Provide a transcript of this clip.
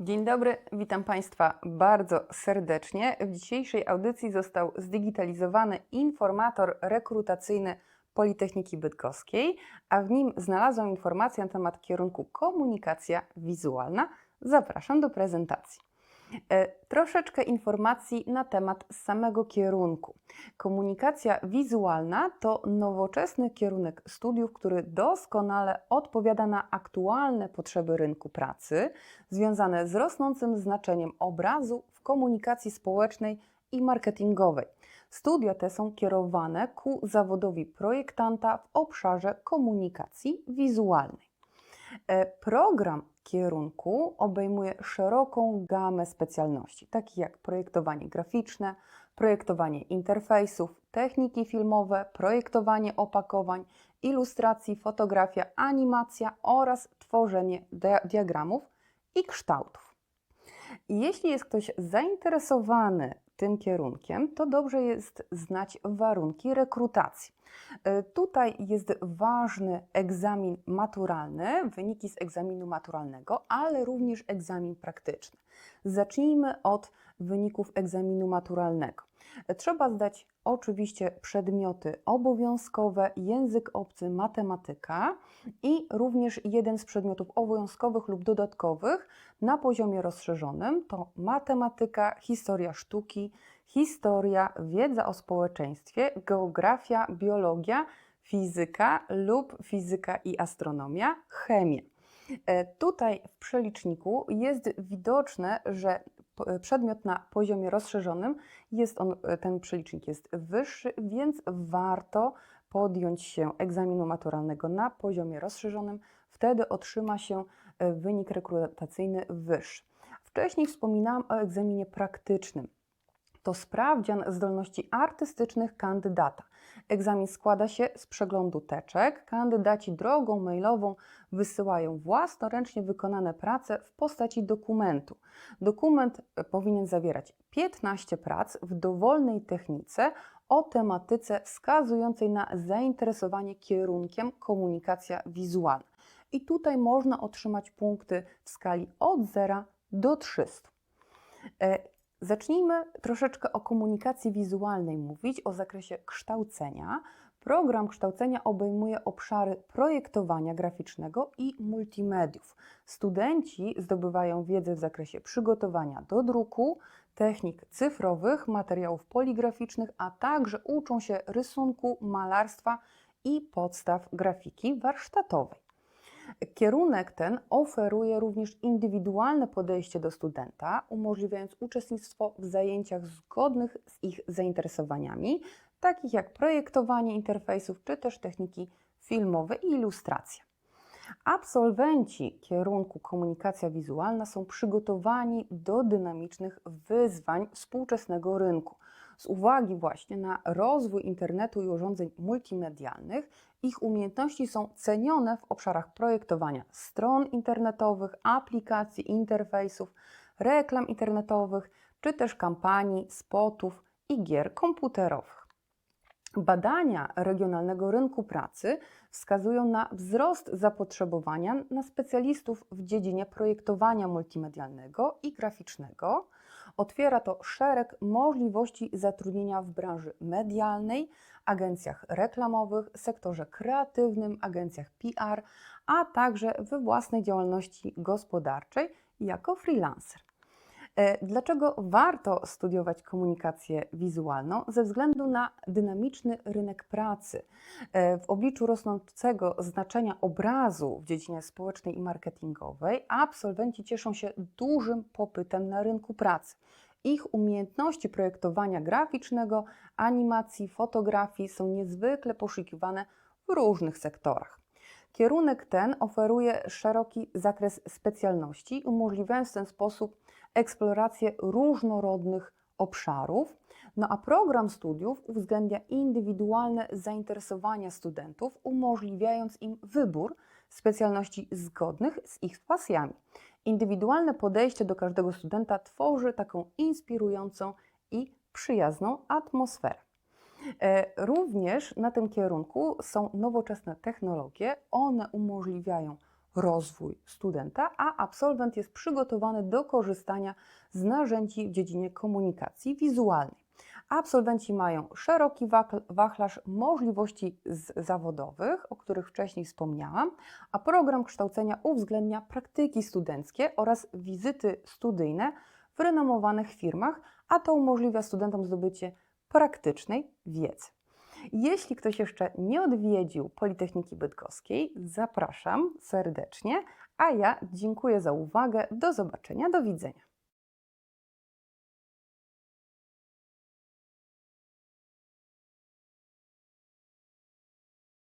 Dzień dobry, witam Państwa bardzo serdecznie. W dzisiejszej audycji został zdigitalizowany informator rekrutacyjny Politechniki Bydgoskiej, a w nim znalazłam informację na temat kierunku komunikacja wizualna. Zapraszam do prezentacji. E, Troszeczkę informacji na temat samego kierunku. Komunikacja wizualna to nowoczesny kierunek studiów, który doskonale odpowiada na aktualne potrzeby rynku pracy, związane z rosnącym znaczeniem obrazu w komunikacji społecznej i marketingowej. Studia te są kierowane ku zawodowi projektanta w obszarze komunikacji wizualnej. E, Program kierunku obejmuje szeroką gamę specjalności, takich jak projektowanie graficzne, projektowanie interfejsów, techniki filmowe, projektowanie opakowań, ilustracji, fotografia, animacja oraz tworzenie dia- diagramów i kształtów. Jeśli jest ktoś zainteresowany tym kierunkiem, to dobrze jest znać warunki rekrutacji. E, Tutaj jest ważny egzamin maturalny, wyniki z egzaminu maturalnego, ale również egzamin praktyczny. Zacznijmy od wyników egzaminu maturalnego. Trzeba zdać oczywiście przedmioty obowiązkowe, język obcy, matematyka i również jeden z przedmiotów obowiązkowych lub dodatkowych na poziomie rozszerzonym to matematyka, historia sztuki, historia, wiedza o społeczeństwie, geografia, biologia, fizyka lub fizyka i astronomia, chemia. E, Tutaj w przeliczniku jest widoczne, że p- przedmiot na poziomie rozszerzonym jest on, e, ten przelicznik jest wyższy, więc warto podjąć się egzaminu maturalnego na poziomie rozszerzonym. Wtedy otrzyma się e, wynik rekrutacyjny wyższy. Wcześniej wspominałam o egzaminie praktycznym. To sprawdzian zdolności artystycznych kandydata. Egzamin składa się z przeglądu teczek. Kandydaci drogą mailową wysyłają własnoręcznie wykonane prace w postaci dokumentu. Dokument e, powinien zawierać 15 prac w dowolnej technice o tematyce wskazującej na zainteresowanie kierunkiem komunikacja wizualna. I tutaj można otrzymać punkty w skali od 0 do 300. Zacznijmy troszeczkę o komunikacji wizualnej mówić, o zakresie kształcenia. Program kształcenia obejmuje obszary projektowania graficznego i multimediów. Studenci zdobywają wiedzę w zakresie przygotowania do druku, technik cyfrowych, materiałów poligraficznych, a także uczą się rysunku, malarstwa i podstaw grafiki warsztatowej. Kierunek ten oferuje również indywidualne podejście do studenta, umożliwiając uczestnictwo w zajęciach zgodnych z ich zainteresowaniami, takich jak projektowanie interfejsów czy też techniki filmowe i ilustracja. Absolwenci kierunku komunikacja wizualna są przygotowani do dynamicznych wyzwań współczesnego rynku. Z uwagi właśnie na rozwój internetu i urządzeń multimedialnych, ich umiejętności są cenione w obszarach projektowania stron internetowych, aplikacji, interfejsów, reklam internetowych, czy też kampanii, spotów i gier komputerowych. Badania regionalnego rynku pracy wskazują na wzrost zapotrzebowania na specjalistów w dziedzinie projektowania multimedialnego i graficznego. Otwiera to szereg możliwości zatrudnienia w branży medialnej, agencjach reklamowych, sektorze kreatywnym, agencjach PR, a także we własnej działalności gospodarczej jako freelancer. E, Dlaczego warto studiować komunikację wizualną? Ze względu na dynamiczny rynek pracy. E, W obliczu rosnącego znaczenia obrazu w dziedzinie społecznej i marketingowej, absolwenci cieszą się dużym popytem na rynku pracy. Ich umiejętności projektowania graficznego, animacji, fotografii są niezwykle poszukiwane w różnych sektorach. Kierunek ten oferuje szeroki zakres specjalności, umożliwiając w ten sposób eksplorację różnorodnych obszarów. No a program studiów uwzględnia indywidualne zainteresowania studentów, umożliwiając im wybór specjalności zgodnych z ich pasjami. Indywidualne podejście do każdego studenta tworzy taką inspirującą i przyjazną atmosferę. E, Również na tym kierunku są nowoczesne technologie. One umożliwiają rozwój studenta, a absolwent jest przygotowany do korzystania z narzędzi w dziedzinie komunikacji wizualnej. Absolwenci mają szeroki wachlarz możliwości zawodowych, o których wcześniej wspomniałam, a program kształcenia uwzględnia praktyki studenckie oraz wizyty studyjne w renomowanych firmach, a to umożliwia studentom zdobycie praktycznej wiedzy. Jeśli ktoś jeszcze nie odwiedził Politechniki Bydgoskiej, zapraszam serdecznie, a ja dziękuję za uwagę. Do zobaczenia, do widzenia.